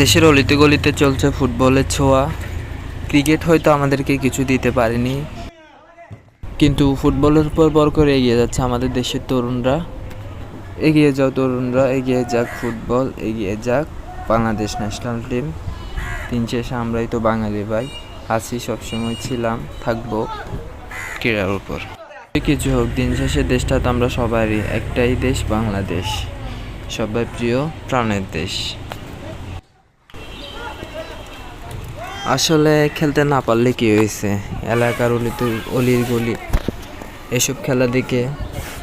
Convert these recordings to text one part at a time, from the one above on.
দেশের অলিতে গলিতে চলছে ফুটবলের ছোঁয়া। ক্রিকেট হয়তো আমাদেরকে কিছু দিতে পারেনি। কিন্তু ফুটবলের উপর বর করে এগিয়ে যাচ্ছে আমাদের দেশের তরুণরা। এগিয়ে যাও তরুণরা এগিয়ে যাক ফুটবল এগিয়ে যাক বাংলাদেশ ন্যাশনাল টিম দিন শেষে আমরাই তো বাঙালি ভাই আছি সবসময় ছিলাম থাকব। ক্রীড়ার উপর। কিছু হোক দিন শেষে দেশটা তো আমরা সবারই একটাই দেশ বাংলাদেশ। সবাই প্রিয় প্রাণের দেশ। আসলে খেলতে না পারলে কি হয়েছে? এলাকার অলিতে অলির গলি। এসব খেলা দেখে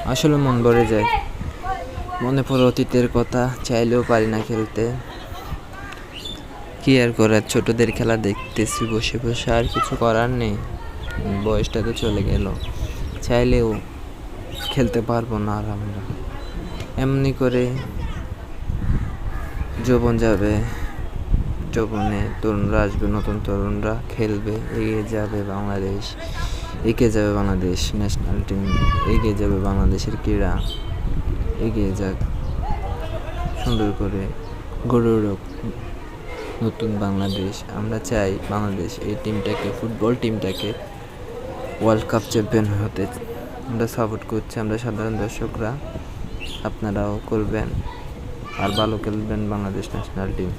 আসলে মন ভরে যায়। মনে পড়ে অতীতের কথা, চাইলেও পারি না খেলতে। কি আর করার? ছোটদের খেলা দেখতেছি, বসে বসে আর কিছু করার নেই। বয়সটা তো চলে গেল। চাইলেও খেলতে পারব না আর আমরা। এমনি করে যৌবন যাবে। যৌবনে তরুণরা আসবে, নতুন তরুণরা খেলবে, এগিয়ে যাবে বাংলাদেশ, এগিয়ে যাবে বাংলাদেশ ন্যাশনাল টিম এগিয়ে যাবে বাংলাদেশের ক্রীড়া, এগিয়ে যাক, সুন্দর করে গড়ে উঠুক নতুন বাংলাদেশ। আমরা চাই বাংলাদেশ এই টিমটাকে ফুটবল টিমটাকে ওয়ার্ল্ড কাপ চ্যাম্পিয়ন হতে। আমরা সাপোর্ট করছি, আমরা সাধারণ দর্শকরা, আপনারাও করবেন, আর ভালো খেলবেন বাংলাদেশ ন্যাশনাল টিম